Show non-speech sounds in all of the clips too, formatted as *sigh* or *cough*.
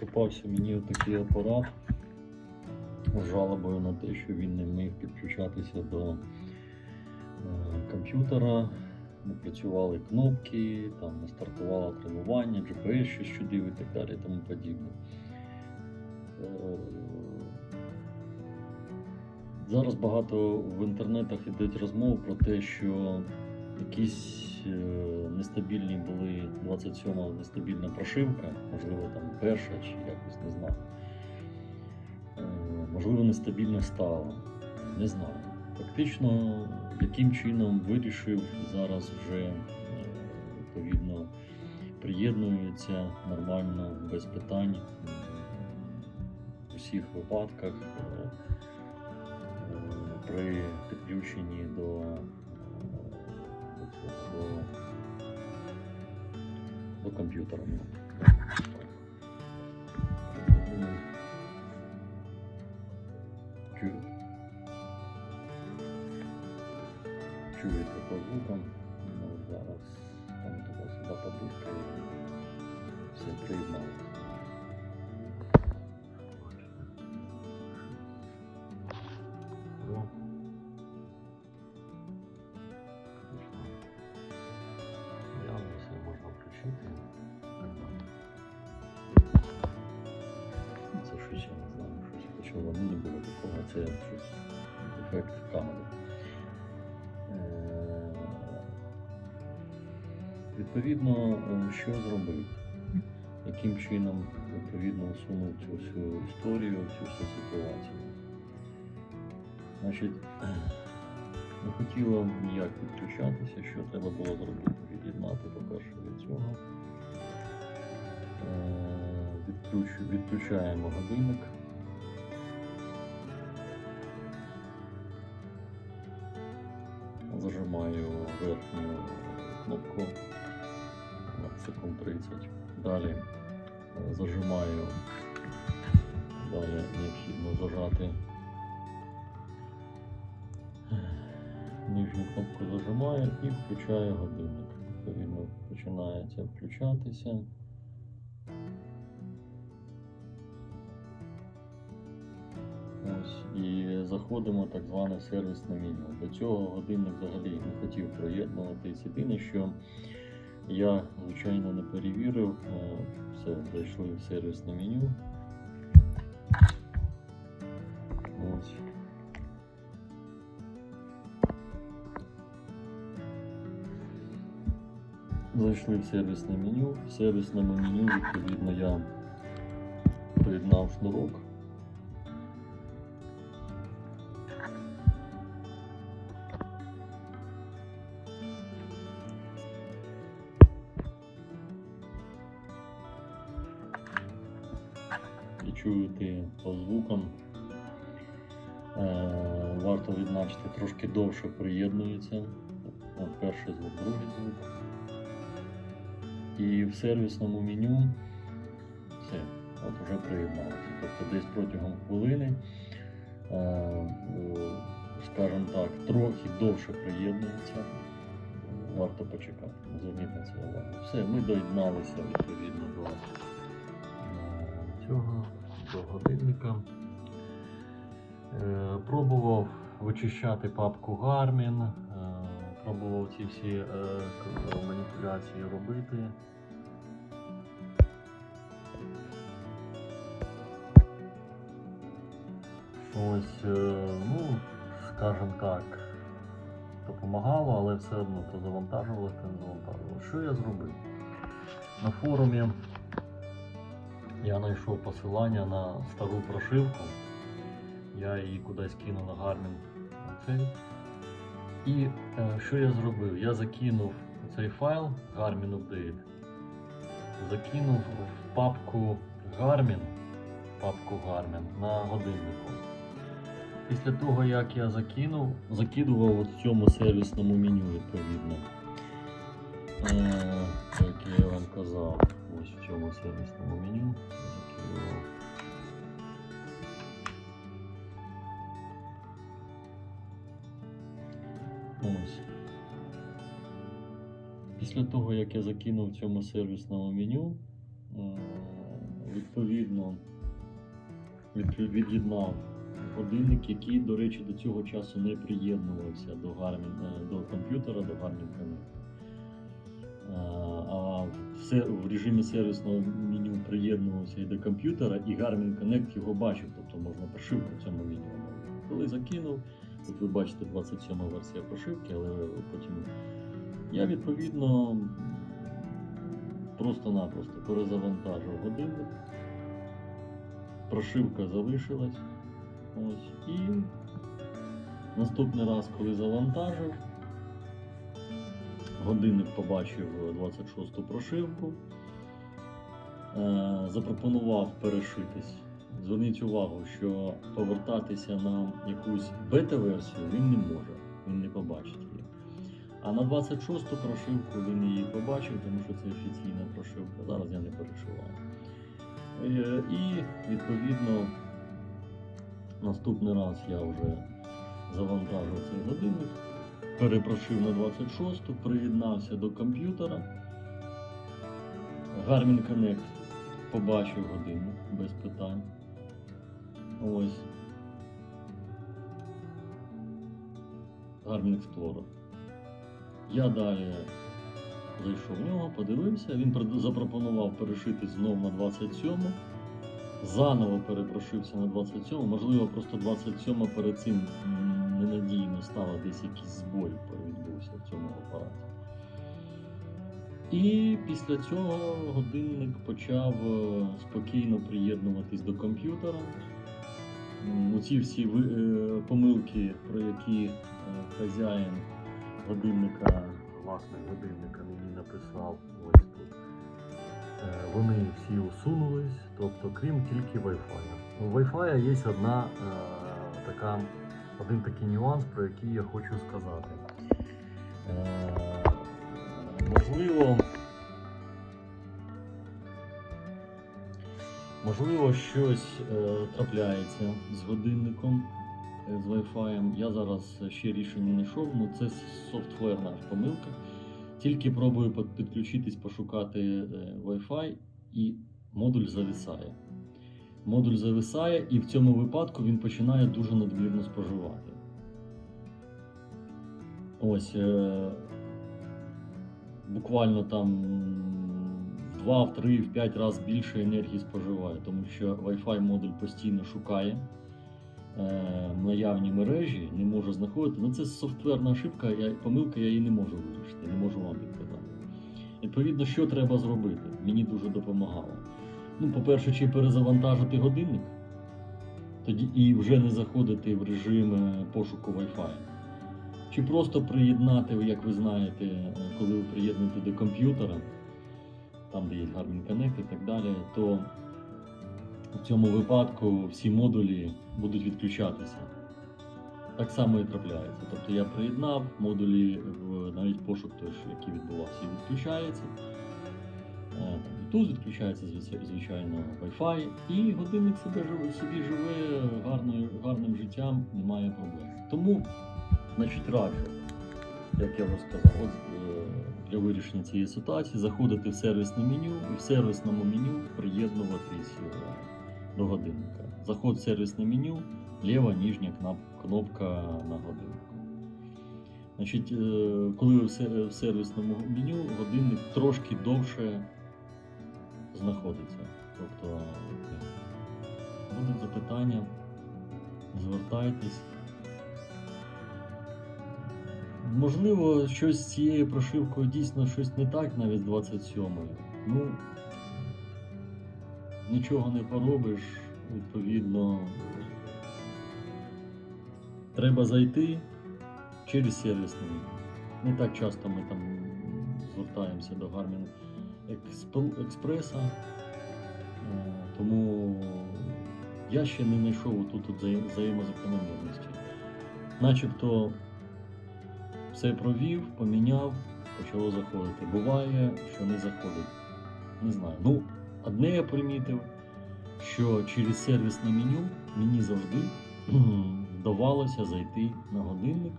попався мені такий апарат з жалобою на те, що він не міг підключатися до е, комп'ютера, не працювали кнопки, там не стартувало тренування, GPS щось чудив і так далі і тому подібне. Е, Зараз багато в інтернетах йдуть розмов про те, що якісь е, нестабільні були 27-го нестабільна прошивка, можливо, там перша чи якось не знаю. Е, Можливо, нестабільно стала. Не знаю. Фактично, яким чином вирішив, зараз вже е, відповідно приєднується нормально, без питань. В усіх випадках е, при підключенні до, до, до, до не було такого, це щось ефект камери. Е, Відповідно, е, що зробив? Яким чином відповідно усунув цю всю історію, цю всю ситуацію? Значить, не хотіло ніяк підключатися, що треба було зробити? Від'єднати, по-перше, від цього. Е, відключ- Відключаємо годинник. Зажимаю верхню кнопку секунд 30. Далі е, зажимаю, далі необхідно зажати нижню кнопку зажимаю і включаю годинник. Відповідно, починається включатися. Заходимо в так зване сервісне меню. До цього годинник взагалі не хотів приєднуватись. Єдине, що я, звичайно, не перевірив. Е, Все, зайшли в сервісне меню. Ось. Зайшли в сервісне меню. В сервісному меню, відповідно, я приєднав шнурок. Чуєте по звукам. Е, варто відзначити, трошки довше приєднується. От перший звук, другий звук. І в сервісному меню все, от вже приєдналося. Тобто десь протягом хвилини, е, скажімо так, трохи довше приєднується. Варто почекати. Зверніть на це увагу. Все, ми доєдналися відповідно до е, цього, до годинника. Е, Пробував вичищати папку Garmin, е, пробував ці всі е, маніпуляції робити. Ось, ну, скажімо так, допомагало, але все одно то завантажувалося, то не завантажувалося. Що я зробив? На форумі я знайшов посилання на стару прошивку. Я її кудись кинув на. Оцей. І е, що я зробив? Я закинув цей файл Garmin Update, закинув в папку Garmin, папку Garmin на годиннику. Після того, як я закинув, закидував в цьому сервісному меню відповідно. Е, як я вам казав, ось в цьому сервісному меню. Ось. Після того, як я закинув в цьому сервісному меню, е, відповідно від'єднав годинник, який, до речі, до цього часу не приєднувався до Garmin, е, до комп'ютера, до Garmin Connect. А в, в режимі сервісного меню приєднувався і до комп'ютера, і Garmin Connect його бачив, тобто можна прошивку в цьому меню. Коли закинув, тут ви бачите 27 версія прошивки, але потім я відповідно просто-напросто перезавантажив годинник. Прошивка залишилась. Ось. І наступний раз, коли завантажив, годинник побачив 26-ту прошивку, е, запропонував перешитись. Зверніть увагу, що повертатися на якусь бета-версію він не може, він не побачить її. А на 26-ту прошивку він її побачив, тому що це офіційна прошивка. Зараз я не перешиваю. Е, І відповідно наступний раз я вже завантажив цей годинник, перепрошив на 26-ту, приєднався до комп'ютера. Garmin Connect побачив годинник без питань. Ось. Garmin Explorer. Я далі зайшов в нього, подивився, він запропонував перешити знов на 27 Заново перепрошився на 27 можливо, просто 27 перед цим м, ненадійно стала десь якийсь збой відбувся в цьому апараті. І після цього годинник почав е, спокійно приєднуватись до комп'ютера. Оці всі е, помилки, про які е, хазяїн годинника, власник годинника мені написав ось тут. Вони всі усунулись, тобто крім тільки Wi-Fi. У Wi-Fi є одна така, один такий нюанс, про який я хочу сказати. Е, можливо, можливо, щось е, трапляється з годинником, е, з Wi-Fi. Я зараз ще рішення не йшов, ну це софтверна помилка. Тільки пробую підключитись, пошукати Wi-Fi і модуль зависає. Модуль зависає, і в цьому випадку він починає дуже надмірно споживати. Ось е, буквально там в 2, в 3, в 5 разів більше енергії споживає, тому що Wi-Fi модуль постійно шукає е, наявні мережі, не може знаходити. Ну це софтверна ошибка, я, помилка, я її не можу вирішити, не можу вам підказати. Відповідно, що треба зробити? Мені дуже допомагало. Ну, по-перше, чи перезавантажити годинник, тоді і вже не заходити в режим е, пошуку Wi-Fi. Чи просто приєднати, як ви знаєте, е, коли ви приєднуєте до комп'ютера, там де є Garmin Connect і так далі, то в цьому випадку всі модулі будуть відключатися. Так само і трапляється. Тобто я приєднав модулі навіть пошук той, який відбувався, відключається. Bluetooth відключається звичайно Wi-Fi, і годинник себе собі живе гарною, гарним життям, немає проблем. Тому, значить, раджу, як я вже сказав, е, для вирішення цієї ситуації заходити в сервісне меню і в сервісному меню приєднуватись е, до годинника. Заход в сервісне меню, ліва нижня кнопка на годиннику. Значить, е, коли в сервісному меню, годинник трошки довше знаходиться. Тобто будуть запитання, звертайтесь. Можливо, щось з цією прошивкою дійсно щось не так навіть з 27-ї. Ну, нічого не поробиш, відповідно. Треба зайти через сервісне меню. Не так часто ми там звертаємося до Експл- Експреса, Е, тому я ще не знайшов тут взаємозакономірності. Начебто все провів, поміняв, почало заходити. Буває, що не заходить. Не знаю. Ну, одне я примітив, що через сервісне меню мені завжди *clears throat* вдавалося зайти на годинник,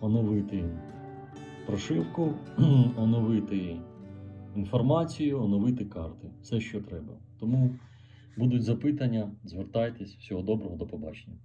оновити прошивку, *clears throat* оновити інформацію, оновити карти. Все, що треба. Тому Будуть запитання, звертайтесь. Всього доброго, до побачення.